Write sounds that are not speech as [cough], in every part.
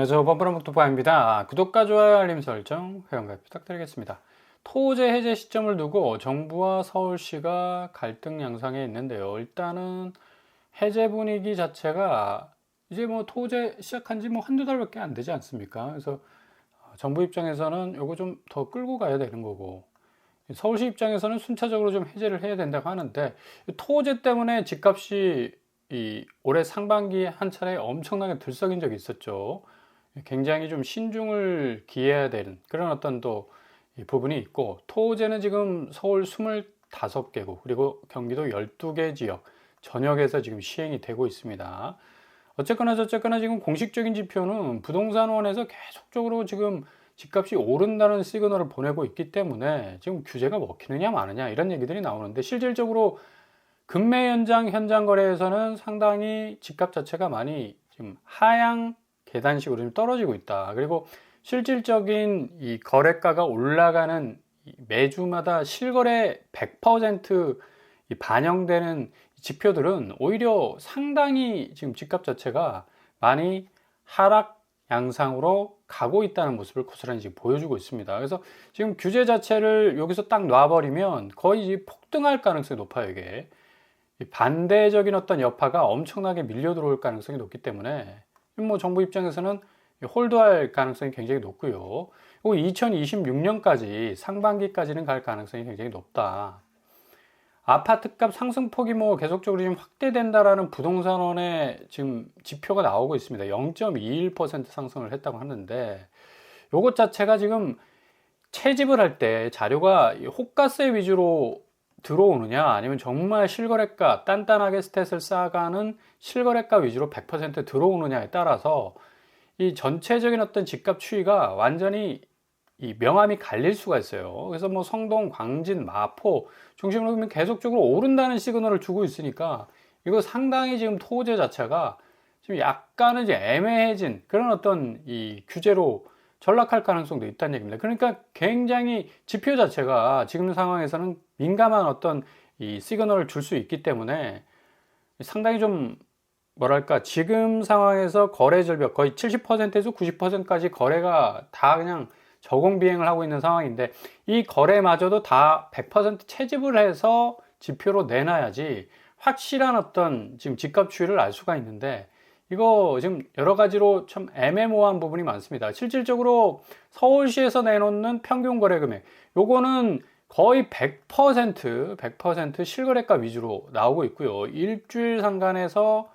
안녕하세요. 범퍼런 북두파입니다. 구독과 좋아요, 알림 설정, 회원가입 부탁드리겠습니다. 토제 해제 시점을 두고 정부와 서울시가 갈등 양상에 있는데요. 일단은 해제 분위기 자체가 이제 뭐 토제 시작한 지 뭐 한두 달밖에 안 되지 않습니까? 그래서 정부 입장에서는 요거 좀 더 끌고 가야 되는 거고 서울시 입장에서는 순차적으로 좀 해제를 해야 된다고 하는데 토제 때문에 집값이 이 올해 상반기에 한 차례 엄청나게 들썩인 적이 있었죠. 굉장히 좀 신중을 기해야 되는 그런 어떤 또 부분이 있고 토제는 지금 서울 25개국 그리고 경기도 12개 지역 전역에서 지금 시행이 되고 있습니다. 어쨌거나 저쨌거나 지금 공식적인 지표는 부동산원에서 계속적으로 지금 집값이 오른다는 시그널을 보내고 있기 때문에 지금 규제가 먹히느냐 마느냐 이런 얘기들이 나오는데 실질적으로 금매 현장 현장 거래에서는 상당히 집값 자체가 많이 지금 하향 계단식으로 좀 떨어지고 있다. 그리고 실질적인 이 거래가가 올라가는 매주마다 실거래 100% 반영되는 지표들은 오히려 상당히 지금 집값 자체가 많이 하락 양상으로 가고 있다는 모습을 고스란히 지금 보여주고 있습니다. 그래서 지금 규제 자체를 여기서 딱 놔버리면 거의 폭등할 가능성이 높아요, 이게. 반대적인 어떤 여파가 엄청나게 밀려 들어올 가능성이 높기 때문에 뭐 정부 입장에서는 홀드할 가능성이 굉장히 높고요. 2026년까지 상반기까지는 갈 가능성이 굉장히 높다. 아파트값 상승폭이 뭐 계속적으로 지금 확대된다라는 부동산원의 지금 지표가 나오고 있습니다. 0.21% 상승을 했다고 하는데 요것 자체가 지금 채집을 할 때 자료가 호가세 위주로 들어오느냐 아니면 정말 실거래가 단단하게 스탯을 쌓아가는 실거래가 위주로 100% 들어오느냐에 따라서 이 전체적인 어떤 집값 추이가 완전히 이 명암이 갈릴 수가 있어요. 그래서 뭐 성동, 광진, 마포 중심으로 보면 계속적으로 오른다는 시그널을 주고 있으니까 이거 상당히 지금 토제 자체가 지금 약간은 이제 애매해진 그런 어떤 이 규제로 전락할 가능성도 있다는 얘기입니다. 그러니까 굉장히 지표 자체가 지금 상황에서는 민감한 어떤 이 시그널을 줄 수 있기 때문에 상당히 좀 뭐랄까 지금 상황에서 거래 절벽 거의 70%에서 90%까지 거래가 다 그냥 저공 비행을 하고 있는 상황인데 이 거래마저도 다 100% 채집을 해서 지표로 내놔야지 확실한 어떤 지금 집값 추이를 알 수가 있는데 이거 지금 여러 가지로 참 애매모호한 부분이 많습니다. 실질적으로 서울시에서 내놓는 평균 거래 금액, 요거는 거의 100% 100% 실거래가 위주로 나오고 있고요. 일주일 상간에서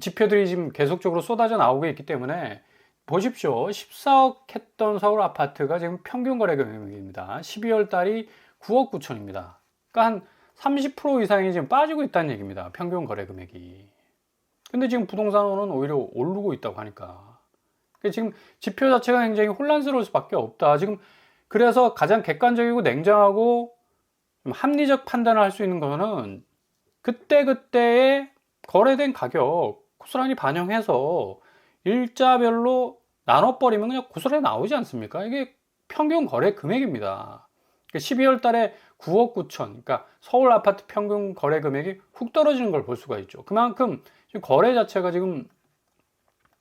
지표들이 지금 계속적으로 쏟아져 나오고 있기 때문에 보십시오. 14억 했던 서울 아파트가 지금 평균 거래 금액입니다. 12월 달이 9억 9천입니다. 그러니까 한 30% 이상이 지금 빠지고 있다는 얘기입니다. 평균 거래 금액이. 근데 지금 부동산원은 오히려 오르고 있다고 하니까. 그러니까 지금 지표 자체가 굉장히 혼란스러울 수밖에 없다. 지금 그래서 가장 객관적이고 냉정하고 합리적 판단을 할 수 있는 거는 그때그때의 거래된 가격 고스란히 반영해서 일자별로 나눠버리면 그냥 고스란히 나오지 않습니까? 이게 평균 거래 금액입니다. 12월 그러니까 달에 9억 9천, 그러니까 서울 아파트 평균 거래 금액이 훅 떨어지는 걸 볼 수가 있죠. 그만큼 거래 자체가 지금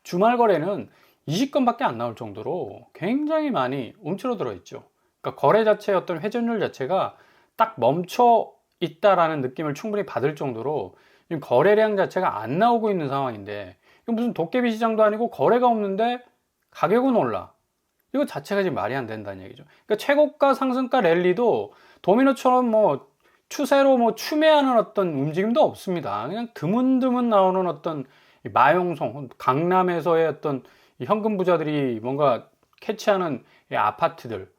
주말 거래는 20건밖에 안 나올 정도로 굉장히 많이 움츠러들어 있죠. 그러니까 거래 자체의 어떤 회전율 자체가 딱 멈춰 있다라는 느낌을 충분히 받을 정도로 거래량 자체가 안 나오고 있는 상황인데 무슨 도깨비 시장도 아니고 거래가 없는데 가격은 올라. 이거 자체가 지금 말이 안 된다는 얘기죠. 그러니까 최고가 상승가 랠리도 도미노처럼 뭐 추세로 뭐 추매하는 어떤 움직임도 없습니다. 그냥 드문드문 나오는 어떤 마용성, 강남에서의 어떤 현금 부자들이 뭔가 캐치하는 아파트들.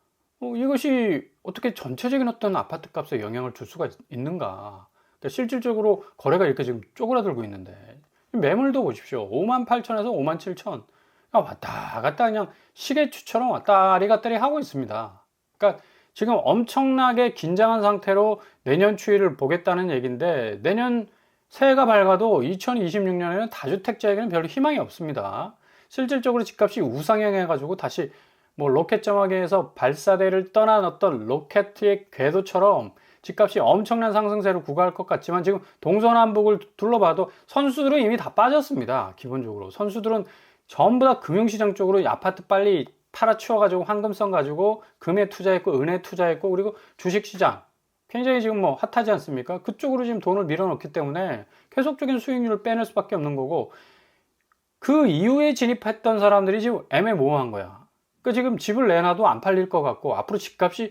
어, 이것이 어떻게 전체적인 어떤 아파트 값에 영향을 줄 수가 있는가. 그러니까 실질적으로 거래가 이렇게 지금 쪼그라들고 있는데 매물도 보십시오. 5만 8천에서 5만 7천. 왔다 갔다 그냥 시계추처럼 왔다 리 갔다리 하고 있습니다. 그러니까 지금 엄청나게 긴장한 상태로 내년 추이를 보겠다는 얘기인데 내년 새해가 밝아도 2026년에는 다주택자에게는 별로 희망이 없습니다. 실질적으로 집값이 우상향해 가지고 다시 뭐 로켓 점화기에서 발사대를 떠난 어떤 로켓의 궤도처럼 집값이 엄청난 상승세를 구가할 것 같지만 지금 동서남북을 둘러봐도 선수들은 이미 다 빠졌습니다. 기본적으로 선수들은 전부 다 금융시장 쪽으로 아파트 빨리 팔아치워가지고 황금성 가지고 금에 투자했고 은에 투자했고 그리고 주식시장 굉장히 지금 뭐 핫하지 않습니까? 그쪽으로 지금 돈을 밀어넣기 때문에 계속적인 수익률을 빼낼 수밖에 없는 거고 그 이후에 진입했던 사람들이 지금 애매모호한 거야. 그 지금 집을 내놔도 안 팔릴 것 같고 앞으로 집값이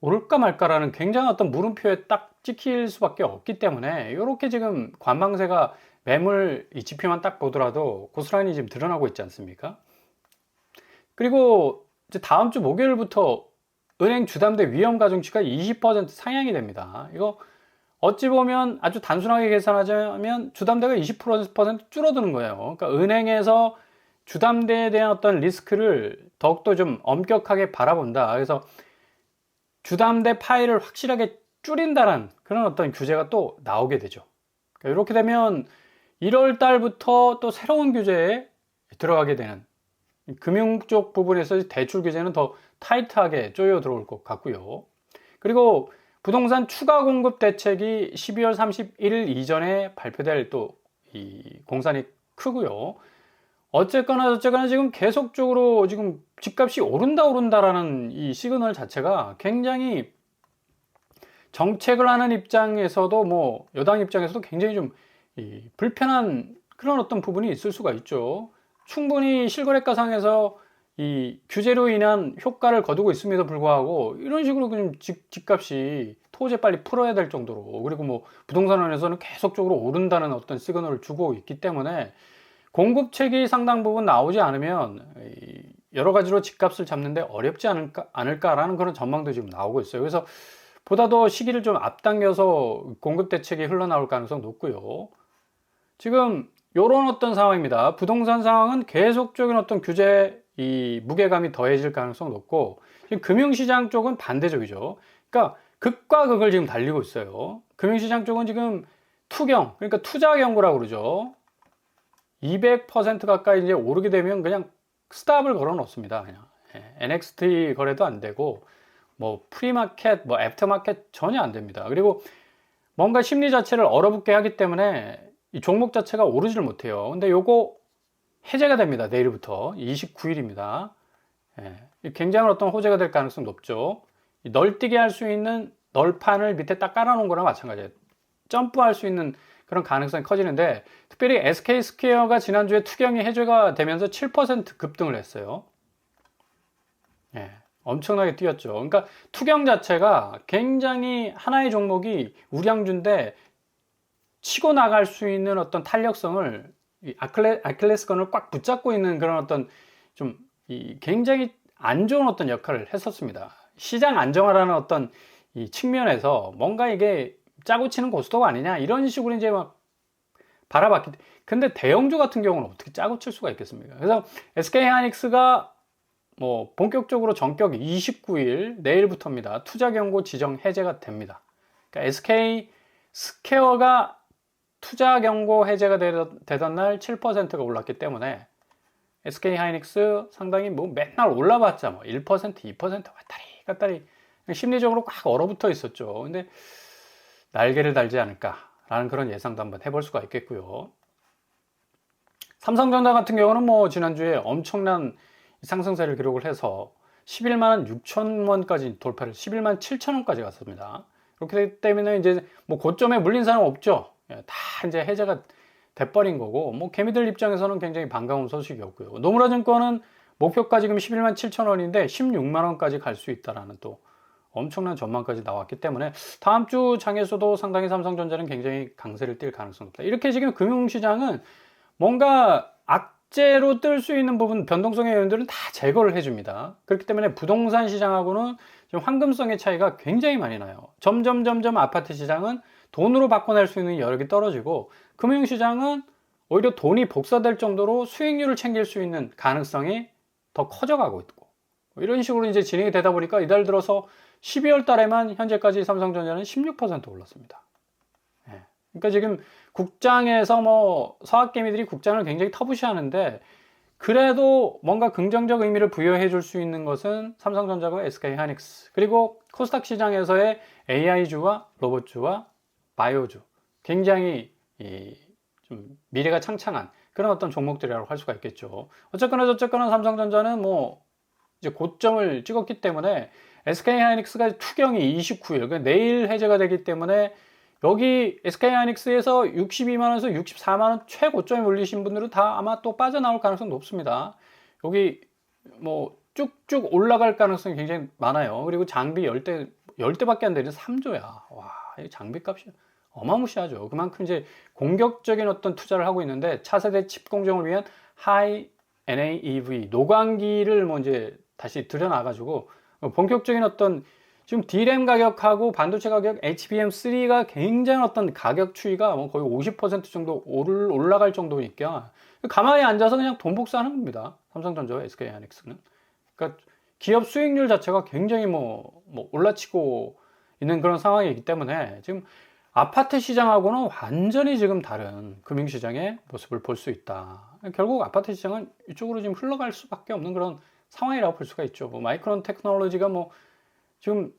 오를까 말까라는 굉장한 어떤 물음표에 딱 찍힐 수밖에 없기 때문에 이렇게 지금 관망세가 매물 이 지표만 딱 보더라도 고스란히 지금 드러나고 있지 않습니까? 그리고 다음 주 목요일부터 은행 주담대 위험 가중치가 20% 상향이 됩니다. 이거 어찌 보면 아주 단순하게 계산하자면 주담대가 20% 줄어드는 거예요. 그러니까 은행에서 주담대에 대한 어떤 리스크를 더욱더 좀 엄격하게 바라본다. 그래서 주담대 파일을 확실하게 줄인다는 그런 어떤 규제가 또 나오게 되죠. 그러니까 이렇게 되면 1월 달부터 또 새로운 규제에 들어가게 되는 금융 쪽 부분에서 대출 규제는 더 타이트하게 쪼여 들어올 것 같고요. 그리고 부동산 추가 공급 대책이 12월 31일 이전에 발표될 또 이 공산이 크고요. 어쨌거나 어쨌거나 지금 계속적으로 지금 집값이 오른다 오른다라는 이 시그널 자체가 굉장히 정책을 하는 입장에서도 뭐 여당 입장에서도 굉장히 좀 불편한 그런 어떤 부분이 있을 수가 있죠. 충분히 실거래가상에서 이 규제로 인한 효과를 거두고 있음에도 불구하고 이런 식으로 그냥 집, 집값이 토지에 빨리 풀어야 될 정도로 그리고 뭐 부동산원에서는 계속적으로 오른다는 어떤 시그널을 주고 있기 때문에 공급책이 상당 부분 나오지 않으면 여러 가지로 집값을 잡는데 어렵지 않을까, 않을까라는 그런 전망도 지금 나오고 있어요. 그래서 보다 더 시기를 좀 앞당겨서 공급 대책이 흘러나올 가능성 높고요. 지금 이런 어떤 상황입니다. 부동산 상황은 계속적인 어떤 규제 이 무게감이 더해질 가능성 높고 지금 금융시장 쪽은 반대적이죠. 그러니까 극과 극을 지금 달리고 있어요. 금융시장 쪽은 지금 투경, 그러니까 투자 경고라고 그러죠. 200% 가까이 이제 오르게 되면 그냥 스탑을 걸어 놓습니다. 그냥 예, NXT 거래도 안 되고 뭐 프리마켓, 뭐 애프터마켓 전혀 안 됩니다. 그리고 뭔가 심리 자체를 얼어붙게 하기 때문에 이 종목 자체가 오르지를 못해요. 근데 요거 해제가 됩니다. 내일부터 29일입니다. 예, 굉장한 어떤 호재가 될 가능성 높죠. 널뛰게 할 수 있는 널판을 밑에 딱 깔아놓은 거랑 마찬가지예요. 점프할 수 있는 그런 가능성이 커지는데 특별히 SK 스퀘어가 지난주에 투경이 해제가 되면서 7% 급등을 했어요. 예, 엄청나게 뛰었죠. 그러니까 투경 자체가 굉장히 하나의 종목이 우량주인데 치고 나갈 수 있는 어떤 탄력성을 아클레, 아클레스건을 꽉 붙잡고 있는 그런 어떤 좀 굉장히 안 좋은 어떤 역할을 했었습니다. 시장 안정화라는 어떤 이 측면에서 뭔가 이게 짜고 치는 고스톱 아니냐 이런 식으로 이제 막 바라봤기 때문에 근데 대형주 같은 경우는 어떻게 짜고 칠 수가 있겠습니까? 그래서 SK 하이닉스가 뭐 본격적으로 전격 29일 내일부터입니다. 투자 경고 지정 해제가 됩니다. 그러니까 SK 스퀘어가 투자 경고 해제가 되던 날 7%가 올랐기 때문에 SK 하이닉스 상당히 뭐 맨날 올라봤자 뭐 1%, 2% 왔다리 갔다리 심리적으로 꽉 얼어붙어 있었죠. 근데 날개를 달지 않을까라는 그런 예상도 한번 해볼 수가 있겠고요. 삼성전자 같은 경우는 뭐 지난주에 엄청난 상승세를 기록을 해서 11만 6천 원까지 돌파를 11만 7천 원까지 갔습니다. 그렇기 때문에 이제 뭐 고점에 물린 사람 없죠. 예, 다 이제 해제가 돼버린 거고 뭐 개미들 입장에서는 굉장히 반가운 소식이었고요. 노무라 증권은 목표가 지금 11만 7천 원인데 16만 원까지 갈 수 있다라는 또 엄청난 전망까지 나왔기 때문에 다음 주 장에서도 상당히 삼성전자는 굉장히 강세를 띌 가능성이 높다. 이렇게 지금 금융시장은 뭔가 악재로 뜰 수 있는 부분 변동성의 요인들은 다 제거를 해줍니다. 그렇기 때문에 부동산 시장하고는 지금 황금성의 차이가 굉장히 많이 나요. 점점 점점 아파트 시장은 돈으로 바꿔낼 수 있는 여력이 떨어지고 금융시장은 오히려 돈이 복사될 정도로 수익률을 챙길 수 있는 가능성이 더 커져가고 있고 이런 식으로 이제 진행이 되다 보니까 이달 들어서 12월 달에만 현재까지 삼성전자는 16% 올랐습니다. 예. 그러니까 지금 국장에서 뭐 서학개미들이 국장을 굉장히 터부시하는데 그래도 뭔가 긍정적 의미를 부여해 줄 수 있는 것은 삼성전자와 SK 하이닉스 그리고 코스닥 시장에서의 AI주와 로봇주와 바이오주 굉장히 좀 미래가 창창한 그런 어떤 종목들이라고 할 수가 있겠죠. 어쨌거나 저쨌거나 삼성전자는 뭐 이제 고점을 찍었기 때문에 SK 하이닉스가 투경이 29일, 그러니까 내일 해제가 되기 때문에 여기 SK 하이닉스에서 62만 원에서 64만 원 최고점에 몰리신 분들은 다 아마 또 빠져나올 가능성이 높습니다. 여기 뭐 쭉쭉 올라갈 가능성이 굉장히 많아요. 그리고 장비 10대, 10대밖에 안 되는 3조야. 와, 이 장비 값이 어마무시하죠. 그만큼 이제 공격적인 어떤 투자를 하고 있는데 차세대 칩 공정을 위한 하이 NAEV 노광기를 뭐 이제 다시 들여놔가지고 본격적인 어떤 지금 D램 가격하고 반도체 가격 HBM3가 굉장히 어떤 가격 추이가 뭐 거의 50% 정도 오를 올라갈 정도니까 가만히 앉아서 그냥 돈 복사하는 겁니다. 삼성전자와 SK 하이닉스는. 그러니까 기업 수익률 자체가 굉장히 뭐, 뭐 올라치고 있는 그런 상황이기 때문에 지금 아파트 시장하고는 완전히 지금 다른 금융시장의 모습을 볼 수 있다. 결국 아파트 시장은 이쪽으로 지금 흘러갈 수밖에 없는 그런 상황이라고 볼 수가 있죠. 뭐 마이크론 테크놀로지가 뭐 지금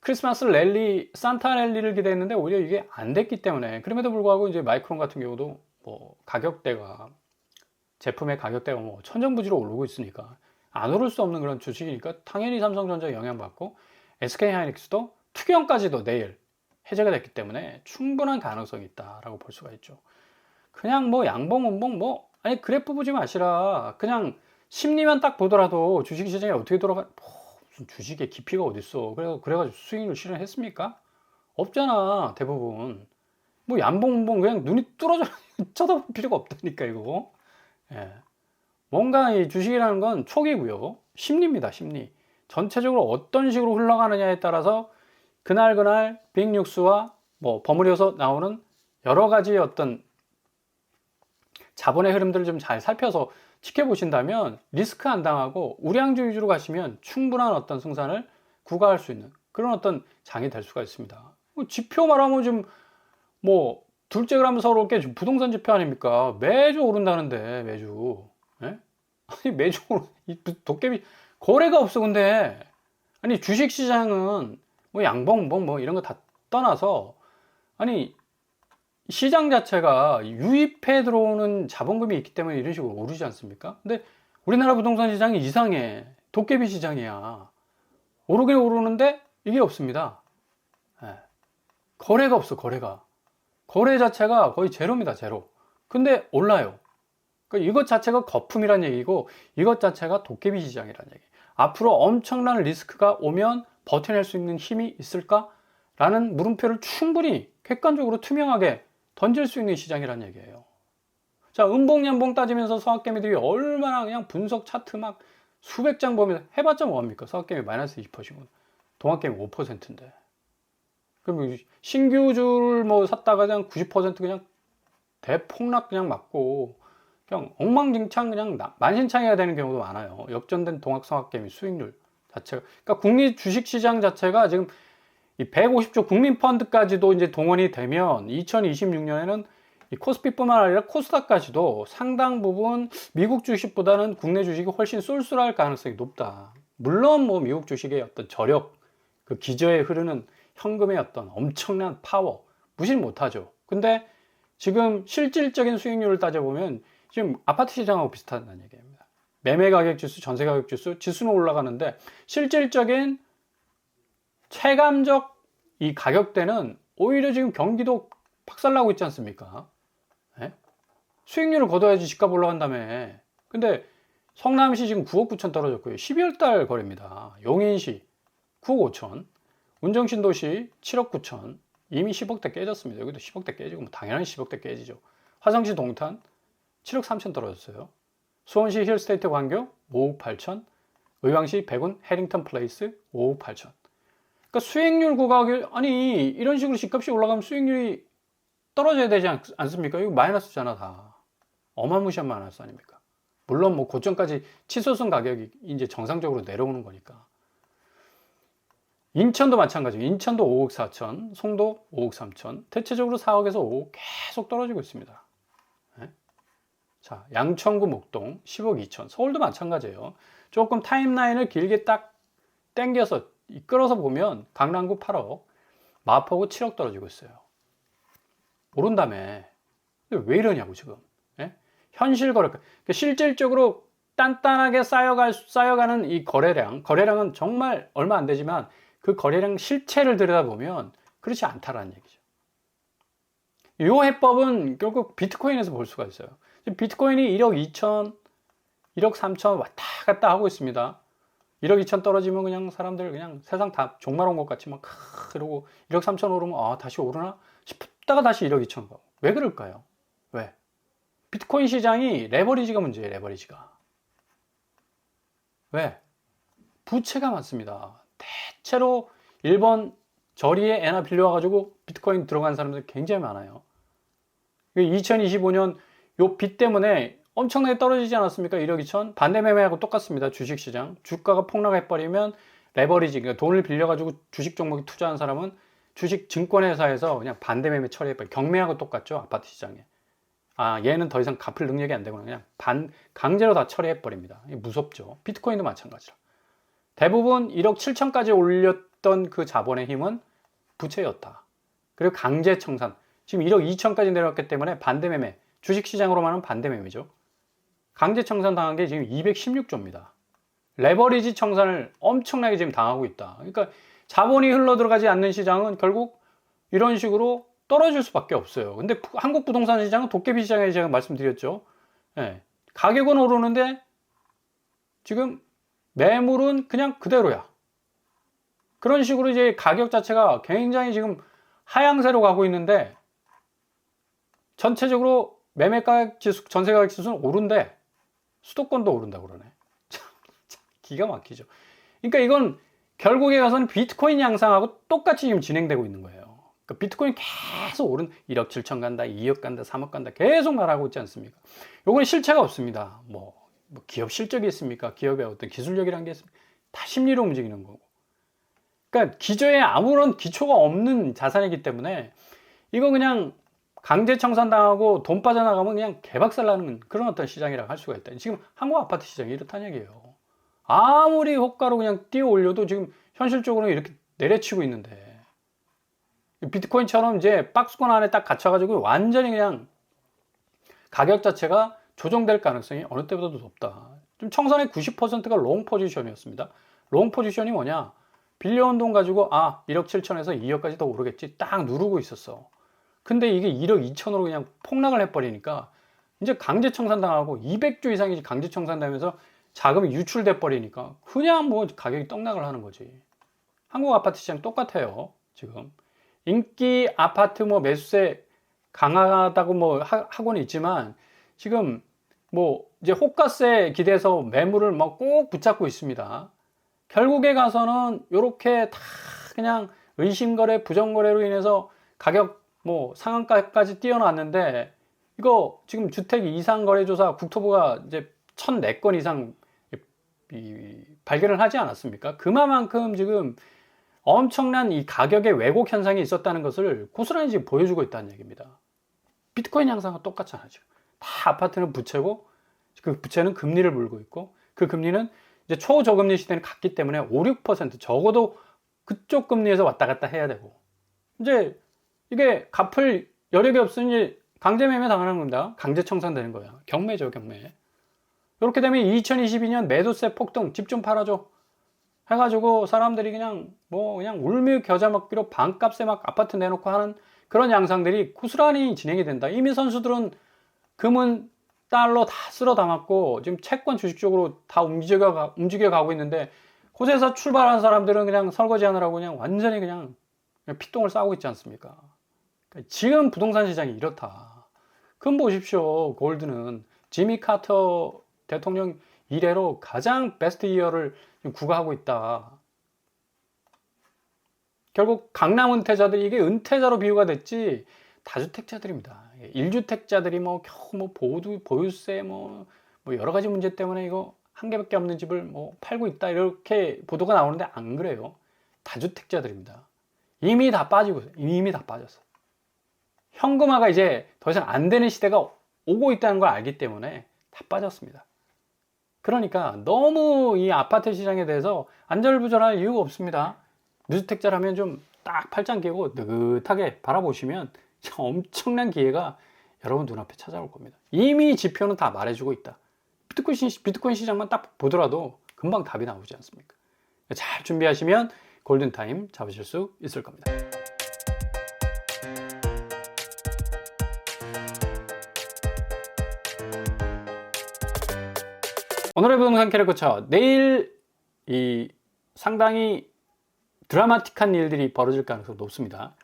크리스마스 랠리, 산타 랠리를 기대했는데 오히려 이게 안 됐기 때문에 그럼에도 불구하고 이제 마이크론 같은 경우도 뭐 가격대가 제품의 가격대가 뭐 천정부지로 오르고 있으니까 안 오를 수 없는 그런 주식이니까 당연히 삼성전자 영향받고 SK 하이닉스도 투경까지도 내일 해제가 됐기 때문에 충분한 가능성이 있다라고 볼 수가 있죠. 그냥 뭐 양봉, 운봉 뭐 아니 그래프 보지 마시라. 그냥 심리만 딱 보더라도 주식 시장이 어떻게 돌아가 뭐, 무슨 주식의 깊이가 어딨어. 그래서 그래가지고 수익률 실현했습니까? 없잖아 대부분. 뭐 양봉, 운봉 그냥 눈이 뚫어져 [laughs] 쳐다볼 필요가 없다니까 이거. 예. 뭔가 이 주식이라는 건 촉이고요. 심리입니다, 심리. 전체적으로 어떤 식으로 흘러가느냐에 따라서 그날 그날 빅뉴스와 뭐 버무려서 나오는 여러 가지 어떤 자본의 흐름들을 좀 잘 살펴서 지켜보신다면 리스크 안 당하고 우량주 위주로 가시면 충분한 어떤 승산을 구가할 수 있는 그런 어떤 장이 될 수가 있습니다. 뭐 지표 말하면 좀 뭐 둘째 그라면 서로 게 부동산 지표 아닙니까? 매주 오른다는데 매주 예? [laughs] 아니 매주 이 도깨비 거래가 없어 근데 아니 주식 시장은 뭐 양봉봉 뭐 이런 거 다 떠나서 아니 시장 자체가 유입해 들어오는 자본금이 있기 때문에 이런 식으로 오르지 않습니까? 근데 우리나라 부동산 시장이 이상해. 도깨비 시장이야. 오르긴 오르는데 이게 없습니다. 네. 거래가 없어, 거래가. 거래 자체가 거의 제로입니다, 제로. 근데 올라요. 그러니까 이것 자체가 거품이란 얘기고 이것 자체가 도깨비 시장이란 얘기. 앞으로 엄청난 리스크가 오면 버텨낼 수 있는 힘이 있을까? 라는 물음표를 충분히 객관적으로 투명하게 던질 수 있는 시장이란 얘기예요. 자, 음봉 연봉 따지면서 서학개미들이 얼마나 그냥 분석 차트 막 수백 장 보면서 해봤자 뭐합니까? 서학개미 마이너스 20%면 동학개미 5%인데. 그럼 신규주를 뭐 샀다가 그냥 90% 그냥 대폭락 그냥 맞고 그냥 엉망진창 그냥 만신창이가 되는 경우도 많아요. 역전된 동학성학개미 수익률 자체가. 그러니까 국내 주식 시장 자체가 지금 이 150조 국민 펀드까지도 이제 동원이 되면 2026년에는 이 코스피뿐만 아니라 코스닥까지도 상당 부분 미국 주식보다는 국내 주식이 훨씬 쏠쏠할 가능성이 높다. 물론 뭐 미국 주식의 어떤 저력, 그 기저에 흐르는 현금의 어떤 엄청난 파워 무시를 못하죠. 근데 지금 실질적인 수익률을 따져보면 지금 아파트 시장하고 비슷하다는 얘기입니다. 매매 가격 지수, 전세 가격 지수, 지수는 올라가는데 실질적인 체감적 이 가격대는 오히려 지금 경기도 박살나고 있지 않습니까? 네? 수익률을 거둬야지 집값 올라간다며. 근데 성남시 지금 9억 9천 떨어졌고요. 12월 달 거래입니다. 용인시 9억 5천, 운정신도시 7억 9천, 이미 10억대 깨졌습니다. 여기도 10억대 깨지고 뭐 당연히 10억대 깨지죠. 화성시 동탄 7억 3천 떨어졌어요. 수원시 힐스테이트 광교 5억 8천, 의왕시 백운 해링턴 플레이스 5억 8천. 그러니까 수익률 구각이 아니 이런 식으로 집값이 올라가면 수익률이 떨어져야 되지 않, 습니까 이거 마이너스잖아 다. 어마무시한 마이너스 아닙니까? 물론 뭐 고점까지 치솟은 가격이 이제 정상적으로 내려오는 거니까. 인천도 마찬가지고 인천도 5억 4천, 송도 5억 3천, 대체적으로 4억에서 5억 계속 떨어지고 있습니다. 자, 양천구 목동 10억 2천. 서울도 마찬가지예요. 조금 타임라인을 길게 딱 땡겨서 이끌어서 보면 강남구 8억, 마포구 7억 떨어지고 있어요. 오른다며. 왜 이러냐고 지금. 예? 현실 거래. 그러니까 실질적으로 단단하게 쌓여갈, 쌓여가는 이 거래량, 거래량은 정말 얼마 안 되지만 그 거래량 실체를 들여다보면 그렇지 않다라는 얘기죠. 이 해법은 결국 비트코인에서 볼 수가 있어요. 비트코인이 1억 2천, 1억 3천 왔다 갔다 하고 있습니다. 1억 2천 떨어지면 그냥 사람들 그냥 세상 다 종말 온 것 같이 막 그러고 1억 3천 오르면 아 다시 오르나 싶다가 다시 1억 2천 가고 왜 그럴까요? 왜? 비트코인 시장이 레버리지가 문제예요. 레버리지가 왜? 부채가 많습니다. 대체로 일본 저리에 애나 빌려와가지고 비트코인 들어간 사람들 굉장히 많아요. 2025년 요 빚 때문에 엄청나게 떨어지지 않았습니까? 1억 2천? 반대 매매하고 똑같습니다. 주식시장. 주가가 폭락해버리면 레버리지, 그러니까 돈을 빌려가지고 주식 종목에 투자한 사람은 주식 증권회사에서 그냥 반대 매매 처리해버려. 경매하고 똑같죠? 아파트 시장에. 아, 얘는 더 이상 갚을 능력이 안 되구나. 그냥 반, 강제로 다 처리해버립니다. 무섭죠. 비트코인도 마찬가지라. 대부분 1억 7천까지 올렸던 그 자본의 힘은 부채였다. 그리고 강제 청산. 지금 1억 2천까지 내려왔기 때문에 반대 매매. 주식 시장으로 말하면 반대 매매죠. 강제 청산 당한 게 지금 216조입니다. 레버리지 청산을 엄청나게 지금 당하고 있다. 그러니까 자본이 흘러 들어가지 않는 시장은 결국 이런 식으로 떨어질 수밖에 없어요. 근데 한국 부동산 시장은 도깨비 시장에 제가 말씀드렸죠. 예. 가격은 오르는데 지금 매물은 그냥 그대로야. 그런 식으로 이제 가격 자체가 굉장히 지금 하향세로 가고 있는데 전체적으로 매매 가격 지수, 전세 가격 지수는 오른데 수도권도 오른다고 그러네. [laughs] 기가 막히죠. 그러니까 이건 결국에 가서는 비트코인 양상하고 똑같이 지금 진행되고 있는 거예요. 그러니까 비트코인 계속 오른 1억 7천 간다, 2억 간다, 3억 간다 계속 말하고 있지 않습니까? 요거는 실체가 없습니다. 뭐, 뭐 기업 실적이 있습니까? 기업의 어떤 기술력이란 게 있습니까? 다 심리로 움직이는 거고. 그러니까 기저에 아무런 기초가 없는 자산이기 때문에 이거 그냥 강제 청산당하고 돈 빠져나가면 그냥 개박살 나는 그런 어떤 시장이라고 할 수가 있다. 지금 한국 아파트 시장이 이렇다는 얘기예요. 아무리 호가로 그냥 띄어 올려도 지금 현실적으로 이렇게 내려치고 있는데 비트코인처럼 이제 박스권 안에 딱 갇혀가지고 완전히 그냥 가격 자체가 조정될 가능성이 어느 때보다도 높다. 좀 청산의 90%가 롱 포지션이었습니다. 롱 포지션이 뭐냐? 빌려온 돈 가지고 아 1억 7천에서 2억까지 더 오르겠지 딱 누르고 있었어. 근데 이게 1억 2천으로 그냥 폭락을 해버리니까 이제 강제 청산 당하고 200조 이상이 강제 청산 되면서 자금이 유출돼 버리니까 그냥 뭐 가격이 떡락을 하는 거지. 한국 아파트 시장 똑같아요. 지금 인기 아파트 뭐 매수세 강하다고 뭐 하고는 있지만 지금 뭐 이제 호가세 기대서 매물을 막 꼭 붙잡고 있습니다. 결국에 가서는 이렇게 다 그냥 의심거래, 부정거래로 인해서 가격 뭐 상한가까지 뛰어났는데 이거 지금 주택 이상 거래조사 국토부가 이제 1004건 이상 발견을 하지 않았습니까? 그만큼 지금 엄청난 이 가격의 왜곡 현상이 있었다는 것을 고스란히 지금 보여주고 있다는 얘기입니다. 비트코인 양상과 똑같잖아요. 다 아파트는 부채고 그 부채는 금리를 물고 있고 그 금리는 이제 초저금리 시대는 갔기 때문에 5, 6% 적어도 그쪽 금리에서 왔다 갔다 해야 되고 이제 이게 갚을 여력이 없으니 강제 매매 당하는 겁니다. 강제 청산되는 거야. 경매죠, 경매. 이렇게 되면 2022년 매도세 폭등 집 좀 팔아줘. 해가지고 사람들이 그냥 뭐 그냥 울며 겨자 먹기로 반값에 막 아파트 내놓고 하는 그런 양상들이 고스란히 진행이 된다. 이미 선수들은 금은 달러 다 쓸어 담았고 지금 채권 주식 쪽으로 다 움직여, 움직여 가고 있는데 곳에서 출발한 사람들은 그냥 설거지 하느라고 그냥 완전히 그냥 피똥을 싸고 있지 않습니까? 지금 부동산 시장이 이렇다. 그럼 보십시오. 골드는 지미 카터 대통령 이래로 가장 베스트 이어를 구가하고 있다. 결국 강남 은퇴자들이 이게 은퇴자로 비유가 됐지 다주택자들입니다. 1주택자들이 뭐 겨우 뭐 보유, 보유세 뭐, 뭐 여러 가지 문제 때문에 이거 한 개밖에 없는 집을 뭐 팔고 있다 이렇게 보도가 나오는데 안 그래요. 다주택자들입니다. 이미 다 빠지고 이미 다 빠졌어. 현금화가 이제 더 이상 안 되는 시대가 오고 있다는 걸 알기 때문에 다 빠졌습니다. 그러니까 너무 이 아파트 시장에 대해서 안절부절할 이유가 없습니다. 뉴스택자라면 좀 딱 팔짱 끼고 느긋하게 바라보시면 엄청난 기회가 여러분 눈앞에 찾아올 겁니다. 이미 지표는 다 말해주고 있다. 비트코인, 시- 비트코인 시장만 딱 보더라도 금방 답이 나오지 않습니까? 잘 준비하시면 골든타임 잡으실 수 있을 겁니다. 오늘의 부동산 캐릭터처 내일 이 상당히 드라마틱한 일들이 벌어질 가능성이 높습니다.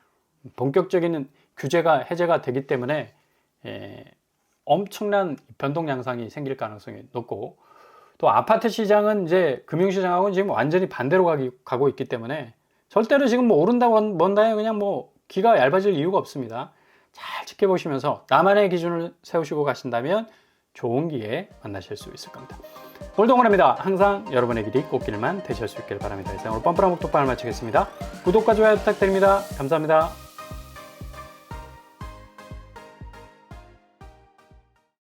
본격적인 규제가 해제가 되기 때문에 예, 엄청난 변동 양상이 생길 가능성이 높고 또 아파트 시장은 이제 금융시장하고는 지금 완전히 반대로 가기, 가고 있기 때문에 절대로 지금 뭐 오른다고 뭔다에 그냥 뭐 귀가 얇아질 이유가 없습니다. 잘 지켜보시면서 나만의 기준을 세우시고 가신다면 좋은 기회 만나실 수 있을 겁니다. 오늘도 응원합니다. 항상 여러분의 길이 꽃길만 되실 수 있길 바랍니다. 이상 오늘 뻔뻔한 목독방을 마치겠습니다. 구독과 좋아요 부탁드립니다. 감사합니다.